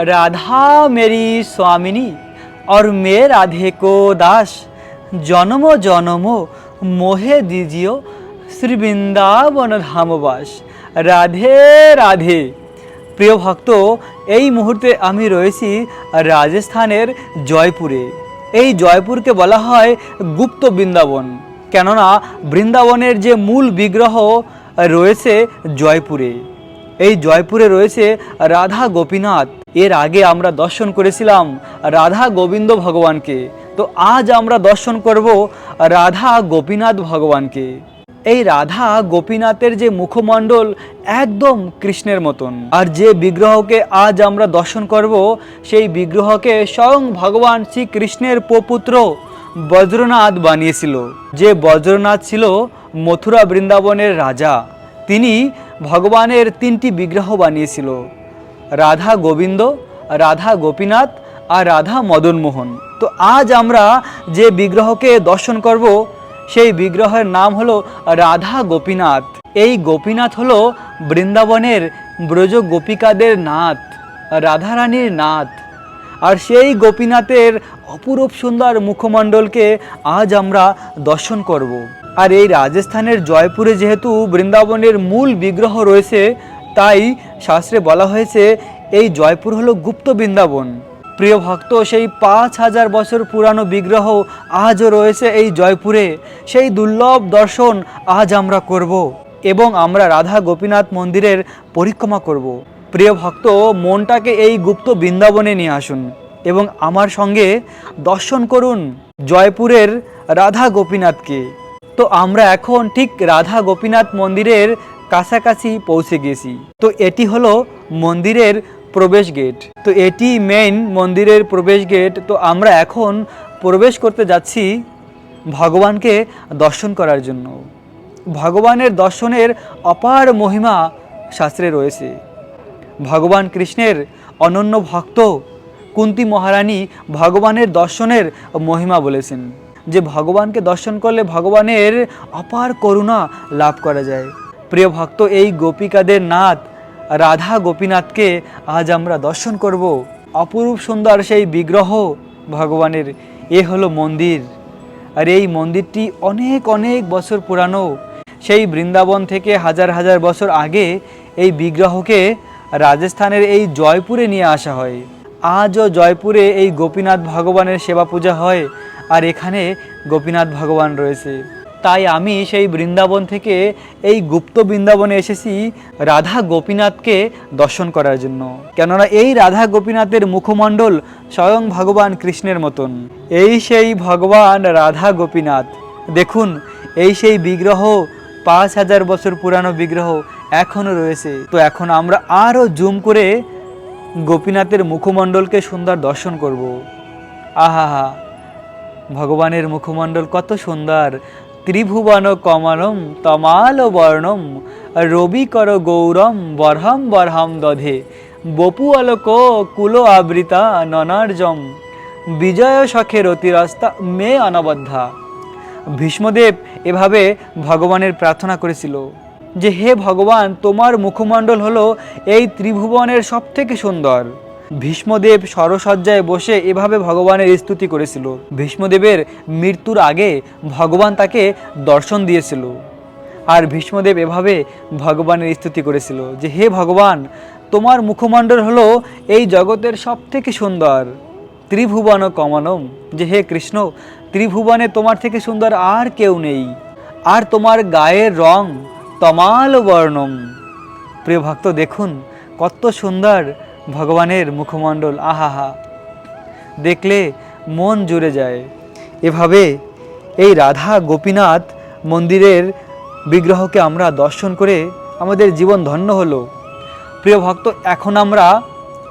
राधा मेरी स्वामिनी और मैं राधे को दास জনম জনম মোহে দিজিও শ্রী বৃন্দাবন ধামবাস রাধে রাধে প্রিয় ভক্ত এই মুহূর্তে আমি রয়েছি রাজস্থানের জয়পুরে এই জয়পুরকে বলা হয় গুপ্ত বৃন্দাবন কেননা বৃন্দাবনের যে মূল বিগ্রহ রয়েছে জয়পুরে এই জয়পুরে রয়েছে রাধা গোপীনাথ এর আগে আমরা দর্শন করেছিলাম রাধা গোবিন্দ ভগবানকে। তো আজ আমরা দর্শন করব রাধা গোপীনাথ ভগবানকে। এই রাধা গোপীনাথের যে মুখমণ্ডল একদম কৃষ্ণের মতন। আর যে বিগ্রহকে আজ আমরা দর্শন করব, সেই বিগ্রহকে স্বয়ং ভগবান শ্রীকৃষ্ণের প্রপুত্র বজ্রনাথ বানিয়েছিল। যে বজ্রনাথ ছিল মথুরা বৃন্দাবনের রাজা, তিনি ভগবানের তিনটি বিগ্রহ বানিয়েছিল। রাধা গোবিন্দ, রাধা গোপীনাথ আর রাধা মদনমোহন। তো আজ আমরা যে বিগ্রহকে দর্শন করব, সেই বিগ্রহের নাম হলো রাধা গোপীনাথ। এই গোপীনাথ হলো বৃন্দাবনের ব্রজ গোপিকাদের নাথ রাধারানীর নাথ। আর সেই গোপীনাথের অপরূপ সুন্দর মুখমণ্ডলকে আজ আমরা দর্শন করব। আর এই রাজস্থানের জয়পুরে যেহেতু বৃন্দাবনের মূল বিগ্রহ রয়েছে, তাই শাস্ত্রে বলা হয়েছে, এই জয়পুর হলো গুপ্ত বৃন্দাবন। প্রিয় ভক্ত, সেই পাঁচ হাজার বছর পুরানো বিগ্রহ আজও রয়েছে এই জয়পুরে। সেই দুর্লভ দর্শন আজ আমরা করব এবং আমরা রাধা গোপীনাথ মন্দিরের পরিক্রমা করব। প্রিয় ভক্ত, মনটাকে এই গুপ্ত বৃন্দাবনে নিয়ে আসুন এবং আমার সঙ্গে দর্শন করুন জয়পুরের রাধা গোপীনাথকে। তো আমরা এখন ঠিক রাধা গোপীনাথ মন্দিরের কাছাকাছি পৌঁছে গেছি। তো এটি হলো মন্দিরের প্রবেশ গেট তো এটি মেইন মন্দিরের প্রবেশ গেট তো আমরা এখন প্রবেশ করতে যাচ্ছি ভগবানকে দর্শন করার জন্য। ভগবানের দর্শনের অপার মহিমা শাস্ত্রে রয়েছে। ভগবান কৃষ্ণের অনন্য ভক্ত কুন্তি মহারানী ভগবানের দর্শনের মহিমা বলেছেন। যে ভগবানকে দর্শন করলে ভগবানের অপার করুণা লাভ করা যায়। প্রিয় ভক্ত, এই গোপিকাদের নাথ রাধা গোপীনাথকে আজ আমরা দর্শন করব। অপরূপ সুন্দর সেই বিগ্রহ ভগবানের, এ হলো মন্দির। আর এই মন্দিরটি অনেক অনেক বছর পুরানো। সেই বৃন্দাবন থেকে হাজার হাজার বছর আগে এই বিগ্রহকে রাজস্থানের এই জয়পুরে নিয়ে আসা হয়। আজও জয়পুরে এই গোপীনাথ ভগবানের সেবা পূজা হয়। আর এখানে গোপীনাথ ভগবান রয়েছে। তাই আমি সেই বৃন্দাবন থেকে এই গুপ্ত বৃন্দাবনে এসেছি রাধা গোপীনাথকে দর্শন করার জন্য। কেননা এই রাধা গোপীনাথের মুখমণ্ডল স্বয়ং ভগবান কৃষ্ণের মতন। এই সেই ভগবান রাধা গোপীনাথ। দেখুন, এই সেই বিগ্রহ, পাঁচ হাজার বছর পুরানো বিগ্রহ এখনও রয়েছে। তো এখন আমরা আরও জুম করে গোপীনাথের মুখমণ্ডলকে সুন্দর দর্শন করব। আহা হা ভগবানের মুখমণ্ডল কত সুন্দর। ত্রিভুবন কমলম, তমাল বর্ণম, রবি কর গৌরম, বরহম বরহম দধে। বপু আলোক কুল আবৃতা ননার্জম। বিজয় সখের অতিরাস্তা মে অনবদ্ধা। ভীষ্মদেব এভাবে ভগবানের প্রার্থনা করেছিল যে, হে ভগবান, তোমার মুখমণ্ডল হলো এই ত্রিভুবনের সব থেকে সুন্দর। ভীষ্মদেব সরসজ্জায় বসে এভাবে ভগবানের স্তুতি করেছিল। ভীষ্মদেবের মৃত্যুর আগে ভগবান তাকে দর্শন দিয়েছিল। আর ভীষ্মদেব এভাবে ভগবানের স্তুতি করেছিল যে, হে ভগবান, তোমার মুখমণ্ডল হলো এই জগতের সব থেকে সুন্দর। ত্রিভুবন কমনম। যে, হে কৃষ্ণ, ত্রিভুবনে তোমার থেকে সুন্দর আর কেউ নেই। আর তোমার গায়ের রং তমাল বর্ণম প্রিয় ভক্ত, দেখুন কত সুন্দর ভগবানের মুখমণ্ডল, আহাহা। দেখলে মন জুড়ে যায়। এভাবে এই রাধা গোপীনাথ মন্দিরের বিগ্রহকে আমরা দর্শন করে আমাদের জীবন ধন্য হলো। প্রিয় ভক্ত, এখন আমরা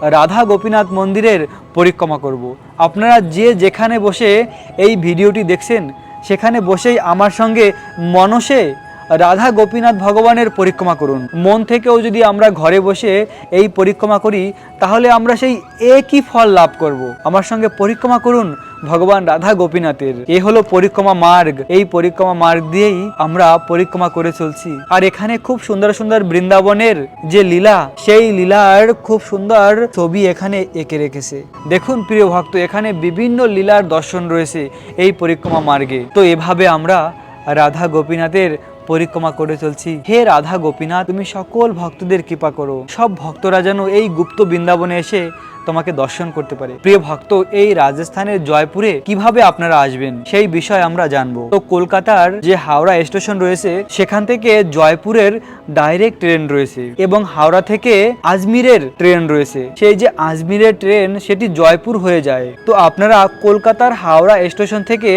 রাধা গোপীনাথ মন্দিরের পরিক্রমা করব। আপনারা যে যেখানে বসে এই ভিডিওটি দেখছেন, সেখানে বসেই আমার সঙ্গে মনসে রাধা গোপীনাথ ভগবানের পরিক্রমা করুন। মন থেকেও যদি আমরা ঘরে বসে এই পরিক্রমা করি, তাহলে আমরা সেই একই ফল লাভ করব। আমার সঙ্গে পরিক্রমা করুন ভগবান রাধা গোপীনাথের। এ হলো পরিক্রমা মার্গ। এই পরিক্রমা মার্গ দিয়েই আমরা পরিক্রমা করে চলছি। আর এখানে খুব সুন্দর সুন্দর বৃন্দাবনের যে লীলা, সেই লীলার খুব সুন্দর ছবি এখানে এঁকে রেখেছে। দেখুন প্রিয় ভক্ত, এখানে বিভিন্ন লীলার দর্শন রয়েছে এই পরিক্রমা মার্গে। তো এভাবে আমরা রাধা গোপীনাথের পরিক্রমা করে চলছি। হে রাধা গোপীনাথ, তুমি সকল ভক্তদের কৃপা করো। সব ভক্তরা যেন এই গুপ্ত বৃন্দাবনে এসে তোমাকে দর্শন করতে পারে। প্রিয় ভক্ত, এই রাজস্থানের জয়পুরে কীভাবে আপনারা আসবেন, সেই বিষয় আমরা জানব। তো কলকাতার যে হাওড়া স্টেশন রয়েছে, সেখান থেকে জয়পুরের ডাইরেক্ট ট্রেন রয়েছে এবং হাওড়া থেকে আজমিরের ট্রেন রয়েছে। সেই যে আজমিরের ট্রেন, সেটি জয়পুর হয়ে যায়। তো আপনারা কলকাতার হাওড়া স্টেশন থেকে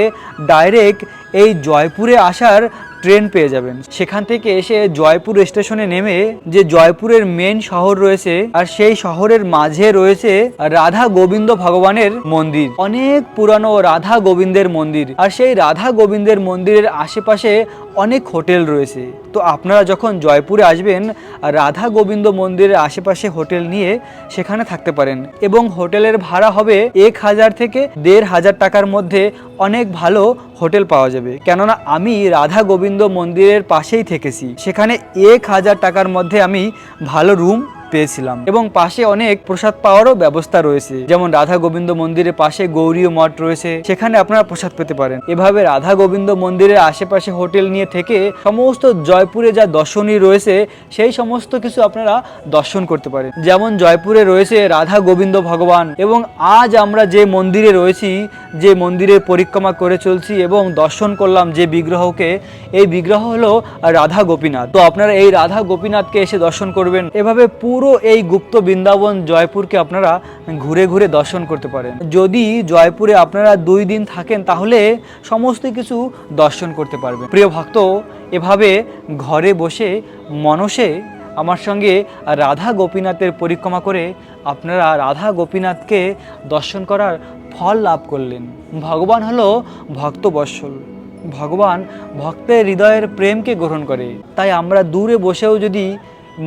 ডাইরেক্ট এই জয়পুরে আসার ট্রেন পেয়ে যাবেন। সেখান থেকে এসে জয়পুর স্টেশনে নেমে যে জয়পুরের মেন শহর রয়েছে আর সেই শহরের মাঝে রয়েছে রাধা গোবিন্দ ভগবানের মন্দির। অনেক পুরানো রাধা গোবিন্দের মন্দির। আর সেই রাধা গোবিন্দের মন্দিরের আশেপাশে অনেক হোটেল রয়েছে। তো আপনারা যখন জয়পুরে আসবেন, রাধা গোবিন্দ মন্দিরের আশেপাশে হোটেল নিয়ে সেখানে থাকতে পারেন এবং হোটেলের ভাড়া হবে এক হাজার থেকে দেড় হাজার টাকার মধ্যে অনেক ভালো হোটেল পাওয়া যাবে। কেননা আমি রাধা গোবিন্দ মন্দিরের পাশেই থেকেছি। সেখানে এক হাজার টাকার মধ্যে আমি ভালো রুম পেয়েছিলাম। এবং পাশে অনেক প্রসাদ পাওয়ারও ব্যবস্থা রয়েছে। যেমন রাধা গোবিন্দ মন্দিরের পাশে গৌরীয় মঠ রয়েছে। সেখানে আপনারা প্রসাদ পেতে পারেন। এভাবে রাধা গোবিন্দ মন্দিরের আশেপাশে হোটেল নিয়ে থেকে সমস্ত জয়পুরে যা দর্শনী রয়েছে, সেই সমস্ত কিছু আপনারা দর্শন করতে পারেন। যেমন জয়পুরে রয়েছে রাধা গোবিন্দ ভগবান এবং আজ আমরা যে মন্দিরে রয়েছি, যে মন্দিরের পরিক্রমা করে চলছি এবং দর্শন করলাম যে বিগ্রহকে, এই বিগ্রহ হলো রাধা গোপীনাথ। তো আপনারা এই রাধা গোপীনাথকে এসে দর্শন করবেন। এভাবে পুরো এই গুপ্ত বৃন্দাবন জয়পুরকে আপনারা ঘুরে ঘুরে দর্শন করতে পারেন। যদি জয়পুরে আপনারা দুই দিন থাকেন, তাহলে সমস্ত কিছু দর্শন করতে পারবেন। প্রিয় ভক্ত, এভাবে ঘরে বসে মনসে আমার সঙ্গে রাধা গোপীনাথের পরিক্রমা করে আপনারা রাধা গোপীনাথকে দর্শন করার ফল লাভ করলেন। ভগবান হলো ভক্তবৎসল ভগবান ভক্তের হৃদয়ের প্রেমকে গ্রহণ করে। তাই আমরা দূরে বসেও যদি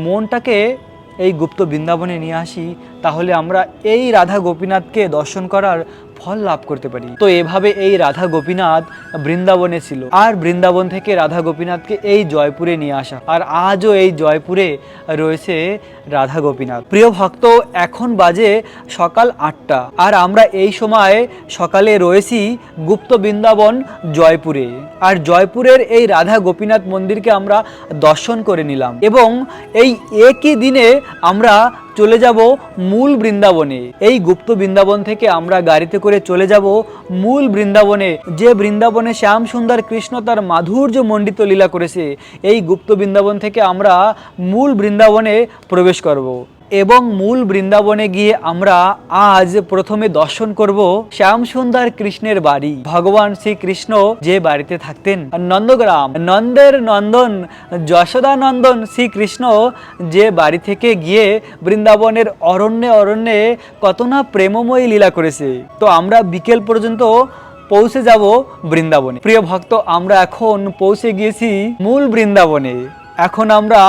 মনটাকে এই গুপ্ত বৃন্দাবনে নিয়ে আসি তাহলে আমরা এই রাধা গোপীনাথকে দর্শন করার ফল লাভ করতে পারি। তো এভাবে এই রাধা গোপীনাথ বৃন্দাবনে ছিল। আর বৃন্দাবন থেকে রাধা গোপীনাথকে এই জয়পুরে নিয়ে আসা। আর আজও এই জয়পুরে রয়েছে রাধা গোপীনাথ। প্রিয় ভক্ত, এখন বাজে সকাল আটটা। আর আমরা এই সময় সকালে রয়েছি গুপ্ত বৃন্দাবন জয়পুরে। আর জয়পুরের এই রাধা গোপীনাথ মন্দিরকে আমরা দর্শন করে নিলাম। এবং এই একই দিনে আমরা চলে যাব মূল বৃন্দাবনে এই গুপ্ত বৃন্দাবন থেকে আমরা গাড়িতে করে চলে যাব মূল বৃন্দাবনে, যে বৃন্দাবনে শ্যাম সুন্দর কৃষ্ণ তার মাধুর্য মণ্ডিত লীলা করেছে এই গুপ্ত বৃন্দাবন থেকে আমরা মূল বৃন্দাবনে প্রবেশ করব। এবং মূল বৃন্দাবনে গিয়ে আমরা আজ প্রথমে দর্শন করব শ্যাম সুন্দর কৃষ্ণের বাড়ি। ভগবান শ্রীকৃষ্ণ যে বাড়িতে থাকতেন, নন্দগ্রাম। নন্দের নন্দন যশোদা নন্দন শ্রীকৃষ্ণ যে বাড়ি থেকে গিয়ে বৃন্দাবনের অরণ্যে অরণ্যে কত না প্রেমময়ী লীলা করেছে। তো আমরা বিকেল পর্যন্ত পৌঁছে যাব বৃন্দাবনে। প্রিয় ভক্ত, আমরা এখন পৌঁছে গিয়েছি মূল বৃন্দাবনে। এখন আমরা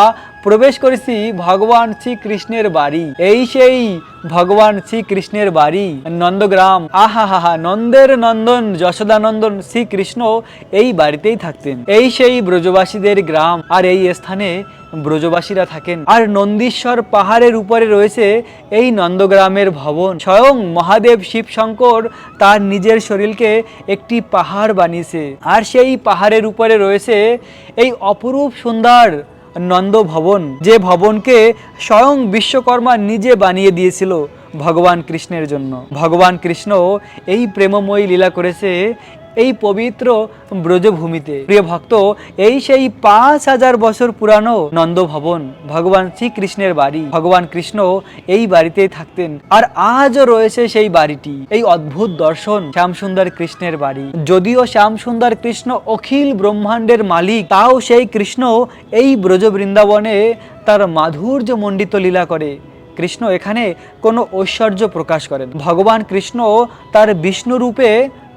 প্রবেশ করেছি ভগবান শ্রীকৃষ্ণের বাড়ি। এই সেই ভগবান শ্রীকৃষ্ণের বাড়ি, নন্দগ্রাম। আহা হা হা, নন্দের নন্দন, যশোদানন্দন শ্রীকৃষ্ণ এই বাড়িতেই থাকতেন। এই সেই ব্রজবাসীদের গ্রাম, আর এই স্থানে ব্রজবাসীরা থাকেন। আর নন্দীশ্বর পাহাড়ের উপরে রয়েছে এই নন্দগ্রামের ভবন। স্বয়ং মহাদেব শিব শঙ্কর তার নিজের শরীরকে একটি পাহাড় বানিয়েছে। আর সেই পাহাড়ের উপরে রয়েছে এই অপরূপ সুন্দর নন্দ ভবন যে ভবনকে স্বয়ং বিশ্বকর্মা নিজে বানিয়ে দিয়েছিল ভগবান কৃষ্ণের জন্য। ভগবান কৃষ্ণ এই প্রেমময়ী লীলা করেছে এই পবিত্র ব্রজভূমিতে। প্রিয় ভক্ত, এই সেই পাঁচ হাজার বছর পুরানো নন্দ ভবন ভগবান শ্রীকৃষ্ণের বাড়ি। ভগবান কৃষ্ণ এই বাড়িতেই থাকতেন, আর আজও রয়েছে সেই বাড়িটি, এই অদ্ভুত দর্শন শ্যামসুন্দর কৃষ্ণের বাড়ি। যদিও শ্যামসুন্দর কৃষ্ণ অখিল ব্রহ্মাণ্ডের মালিক, তাও সেই কৃষ্ণ এই ব্রজ বৃন্দাবনে তার মাধুর্য মণ্ডিত লীলা করে। কৃষ্ণ এখানে কোনো ঐশ্বর্য প্রকাশ করেন। ভগবান কৃষ্ণ তার বিষ্ণু রূপে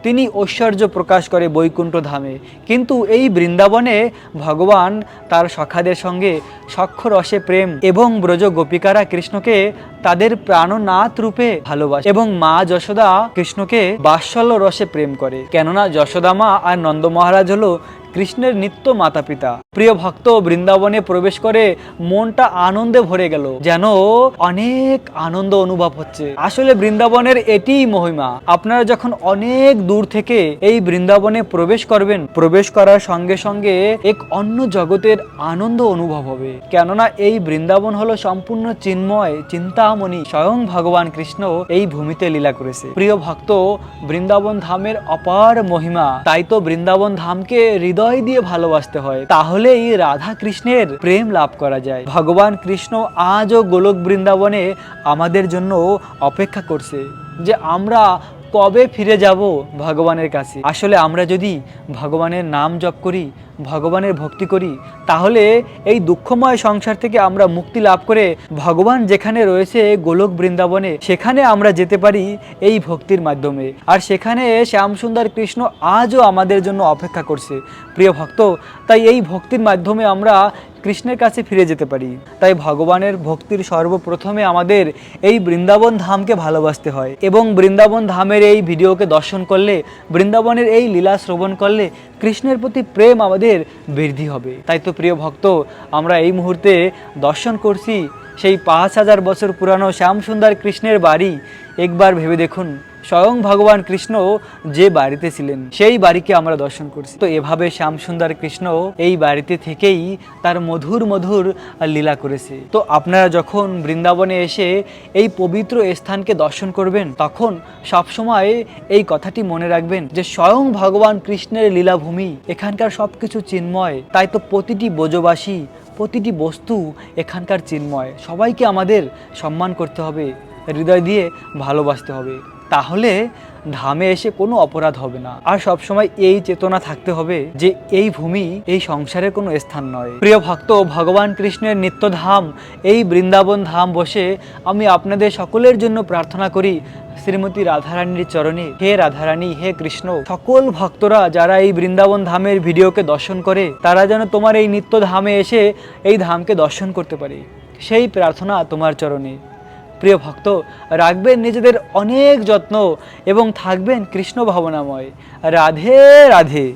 তিনি ঐশ্বর্য প্রকাশ করে বৈকুণ্ঠ ধামে। কিন্তু এই বৃন্দাবনে ভগবান তার সখাদের সঙ্গে সক্ষরসে প্রেম এবং ব্রজ গোপিকারা কৃষ্ণকে তাদের প্রাণনাথ রূপে ভালোবাসে এবং মা যশোদা কৃষ্ণকে বাৎসল্য রসে প্রেম করে। কেননা যশোদা মা আর নন্দ মহারাজ হলো কৃষ্ণের নিত্য মাতা পিতা প্রিয় ভক্ত বৃন্দাবনে প্রবেশ করে মনটা আনন্দে ভরে গেল, যেন অনেক আনন্দ অনুভব হচ্ছে। আসলে বৃন্দাবনের এটিই মহিমা। আপনারা যখন অনেক দূর থেকে এই বৃন্দাবনে প্রবেশ করবেন, প্রবেশ করার সঙ্গে সঙ্গে এক অন্য জগতের আনন্দ অনুভব হবে। কেননা এই বৃন্দাবন হলো সম্পূর্ণ চিন্ময়, চিন্তামণি, স্বয়ং ভগবান কৃষ্ণ এই ভূমিতে লীলা করেছে। প্রিয় ভক্ত, বৃন্দাবন ধামের অপার মহিমা। তাই তো বৃন্দাবন ধামকে হৃদয় দিয়ে ভালোবাসতে হয়। তাহলেই রাধা কৃষ্ণের প্রেম লাভ করা যায়। ভগবান কৃষ্ণ আজও গোলক বৃন্দাবনে আমাদের জন্য অপেক্ষা করছে যে আমরা কবে ফিরে যাব ভগবানের কাছে। আসলে আমরা যদি ভগবানের নাম জপ করি ভগবানের ভক্তি করি, তাহলে এই দুঃখময় সংসার থেকে আমরা মুক্তি লাভ করে ভগবান যেখানে রয়েছে গোলক বৃন্দাবনে, সেখানে আমরা যেতে পারি এই ভক্তির মাধ্যমে। আর সেখানে শ্যামসুন্দর কৃষ্ণ আজও আমাদের জন্য অপেক্ষা করছে। প্রিয় ভক্ত, তাই এই ভক্তির মাধ্যমে আমরা কৃষ্ণের কাছে ফিরে যেতে পারি। তাই ভগবানের ভক্তির সর্বপ্রথমে আমাদের এই বৃন্দাবন ধামকে ভালোবাসতে হয় এবং বৃন্দাবন ধামের এই ভিডিওকে দর্শন করলে, বৃন্দাবনের এই লীলা শ্রবণ করলে কৃষ্ণের প্রতি প্রেম আমাদের বৃদ্ধি হবে। তাই তো প্রিয় ভক্ত, আমরা এই মুহূর্তে দর্শন করছি সেই পাঁচ হাজার বছর পুরানো শ্যামসুন্দর কৃষ্ণের বাড়ি। একবার ভেবে দেখুন। স্বয়ং ভগবান কৃষ্ণ যে বাড়িতে ছিলেন, সেই বাড়িকে আমরা দর্শন করছি। তো এভাবে শ্যামসুন্দর কৃষ্ণ এই বাড়িতে থেকেই তার মধুর মধুর লীলা করেছে। তো আপনারা যখন বৃন্দাবনে এসে এই পবিত্র স্থানকে দর্শন করবেন, তখন সবসময় এই কথাটি মনে রাখবেন যে স্বয়ং ভগবান কৃষ্ণের লীলাভূমি, এখানকার সবকিছু চিন্ময়। তাই তো প্রতিটি বোজবাসী প্রতিটি বস্তু এখানকার চিন্ময়। সবাইকে আমাদের সম্মান করতে হবে, হৃদয় দিয়ে ভালোবাসতে হবে। তাহলে ধামে এসে কোনো অপরাধ হবে না। আর সবসময় এই চেতনা থাকতে হবে যে এই ভূমি এই সংসারের কোনো স্থান নয়। প্রিয় ভক্ত, ভগবান কৃষ্ণের নিত্যধাম, এই বৃন্দাবন ধাম বসে আমি আপনাদের সকলের জন্য প্রার্থনা করি শ্রীমতী রাধারানীর চরণে। হে রাধারানী, হে কৃষ্ণ, সকল ভক্তরা যারা এই বৃন্দাবন ধামের ভিডিওকে দর্শন করে, তারা যেন তোমার এই নিত্য ধামে এসে এই ধামকে দর্শন করতে পারে। সেই প্রার্থনা তোমার চরণে। প্রিয় ভক্ত রাখবেন নিজেদের অনেক যত্ন এবং থাকবেন কৃষ্ণ ভাবনাময়। রাধে রাধে।